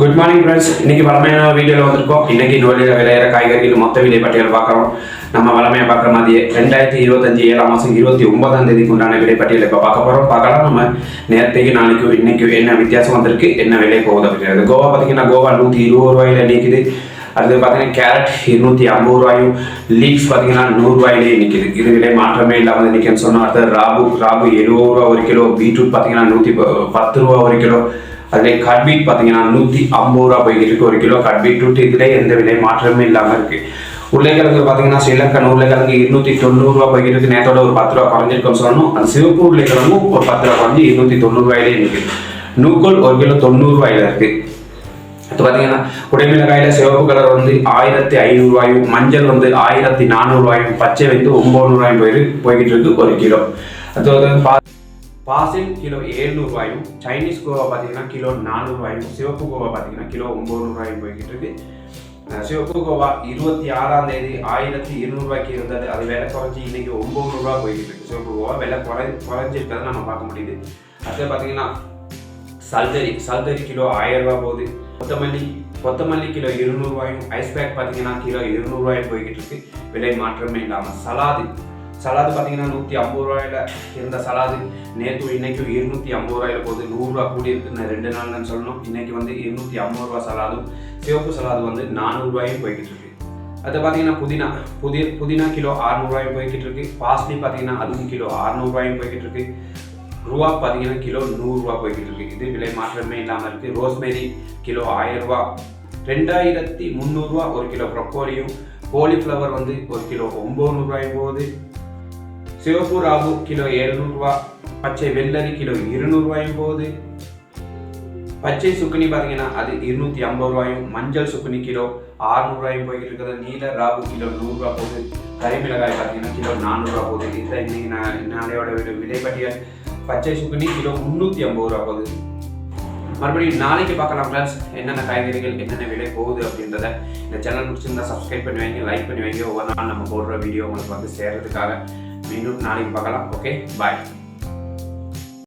Good morning friends இன்னைக்கு வளமையான வீடியோவில் வந்திருக்கோம். இன்றைக்கி நோயில் விளையிற காய்கறிகள் மொத்த விலை பட்டியல் பார்க்குறோம். நம்ம வளமையாக பார்க்குற மாதிரியே ரெண்டாயிரத்தி இருபத்தஞ்சி ஏழாம் மாதம் இருபத்தி ஒன்பதாம் தேதிக்கு உண்டான விலை பட்டியல் இப்போ பார்க்க போகிறோம் பார்க்கலாம் நம்ம நேரத்தைக்கு நாளைக்கும் இன்றைக்கும் என்ன வித்தியாசம் வந்திருக்கு என்ன விலை போகுது அப்படிங்கிறது. கோவா பார்த்தீங்கன்னா கோவா நூற்றி இருபது ரூபாயில நிற்கிது அடுத்து பார்த்தீங்கன்னா கேரட் இருநூற்றி ஐம்பது ரூபாயும் லீக்ஸ் பார்த்தீங்கன்னா நூறுரூவாயிலே நிற்கிது இது விலை மாற்றமே இல்லாமல் நிற்குன்னு சொன்னால் அடுத்தது ராபு ராபு எழுபது ரூபா ஒரு கிலோ பீட்ரூட் பார்த்தீங்கன்னா நூற்றி பத்து ரூபா ஒரு கிலோ. அதுலேயே கட்பீட் பார்த்தீங்கன்னா நூற்றி ஐம்பது ரூபா போய்கிட்டு இருக்கு. ஒரு கிலோ கட்பீட் டூட்டு இதிலே எந்த விலை மாற்றமே இல்லாமல் இருக்கு. உருளைக்கிழங்கு பார்த்தீங்கன்னா ஸ்ரீலங்கன் உருளைக்கிழங்கு இருநூத்தி தொண்ணூறுரூவா போய்கிட்டு இருக்கு. நேற்றோட ஒரு பத்து ரூபா குறைஞ்சிருக்குன்னு சொல்லணும் அந்த சிவப்பு உருளைக்கிழங்கும் ஒரு பத்து ரூபா குறைஞ்சி இருநூத்தி தொண்ணூறு ரூபாயிலே இருக்கு. நூக்கோல் ஒரு கிலோ தொண்ணூறு ரூபாயில இருக்கு. இப்போ பார்த்தீங்கன்னா குடைமிளகாயில சிவப்பு கலர் வந்து ஆயிரத்தி ஐநூறுரூவாயும் மஞ்சள் வந்து ஆயிரத்தி நானூறுரூவாயும் பச்சை வந்து ஒம்பது ரூபாயும் போயிட்டு போய்கிட்டு இருக்கு ஒரு கிலோ. அது வந்து பாசில் கிலோ ஏழ்நூறுவாயும் சைனீஸ் கோவா பார்த்தீங்கன்னா கிலோ நானூறுவாயும் சிவப்பு கோவா பார்த்தீங்கன்னா கிலோ ஒம்பது ரூபாயும் போய்கிட்டு இருக்கு. சிவப்பு கோவா இருபத்தி ஆறாம் தேதி ஆயிரத்தி இருநூறுவாய்க்கு இருந்தது. அது விலை குறைஞ்சி இன்னைக்கு ஒம்பது ரூபா போய்கிட்டு இருக்கு. சிவப்பு கோவா விலை குறை குறைஞ்சிருக்கிறத நம்ம பார்க்க முடியுது. அடுத்து பார்த்தீங்கன்னா சல்தரி சல்தரி கிலோ ஆயிரம் போகுது. கொத்தமல்லி கொத்தமல்லி கிலோ இருநூறுவாயும் ஐஸ் பேக் பார்த்தீங்கன்னா கிலோ இருநூறுவாயும் போய்கிட்டு இருக்கு. விலை மாற்றமே இல்லாமல் சலாது. சலாது பார்த்தீங்கன்னா நூற்றி ஐம்பது ரூபாயில இருந்த சலாது. நேற்று இன்றைக்கும் இருநூற்றி ஐம்பது ரூபாயில போகுது. நூறுரூவா கூடி இருக்குன்னு ரெண்டு நாள்னு சொல்லணும். இன்னைக்கு வந்து இருநூற்றி ஐம்பது ரூபா சலாதும் சிவப்பு சலாது வந்து நானூறுரூவாயும் போய்கிட்டு இருக்கு. அது பார்த்தீங்கன்னா புதினா. புதி புதினா கிலோ அறுநூறுவாயும் போய்கிட்டு இருக்கு. பாஸ்லி பார்த்தீங்கன்னா அதுவும் கிலோ அறுநூறுவாயும் போய்கிட்டு இருக்கு. ரூபா பார்த்தீங்கன்னா கிலோ நூறுரூவா போய்கிட்டு இருக்கு. இது விலை மாற்றமே இல்லாமல் இருக்கு. ரோஸ்மெரி கிலோ ஆயிரரூபா ரெண்டாயிரத்தி முந்நூறுரூவா ஒரு கிலோ ப்ரொக்கோலியும். கோலிஃப்ளவர் வந்து ஒரு கிலோ ஒம்பது நூறுரூவாயும் போகுது. சிவப்பு ராகு கிலோ எழுநூறுவா பச்சை வெள்ளரி கிலோ இருநூறுவாயும் போகுது பச்சை சுக்குனி பார்த்தீங்கன்னா அது இருநூத்தி ஐம்பது ரூபாயும் மஞ்சள் சுக்குனி கிலோ ஆறுநூறுவாயும் போய்கிட்டு இருக்குது நீல ராகு கிலோ நூறுரூவா போகுது. கறிமிளகாய் பார்த்தீங்கன்னா கிலோ நானூறுரூவா போகுது. இதுதான் இன்னைக்கு நான் நாளையோட விலை விலைப்பட்டியல் பச்சை சுக்குனி கிலோ முந்நூற்றி ஐம்பது ரூபா போகுது. மறுபடியும் நாளைக்கு பார்க்கலாம் ஃப்ரெண்ட்ஸ் என்னென்ன காய்கறிகள் என்னென்ன விலை போகுது அப்படின்றத. இந்த சேனல் பிடிச்சிருந்தா சப்ஸ்கிரைப் பண்ணி வைங்க லைக் பண்ணி வைங்க ஒவ்வொரு நாள் நம்ம போடுற வீடியோ உங்களுக்கு வந்து சேர்றதுக்காக. மீண்டும் நாளைக்கு பார்க்கலாம் ஓகே பாய்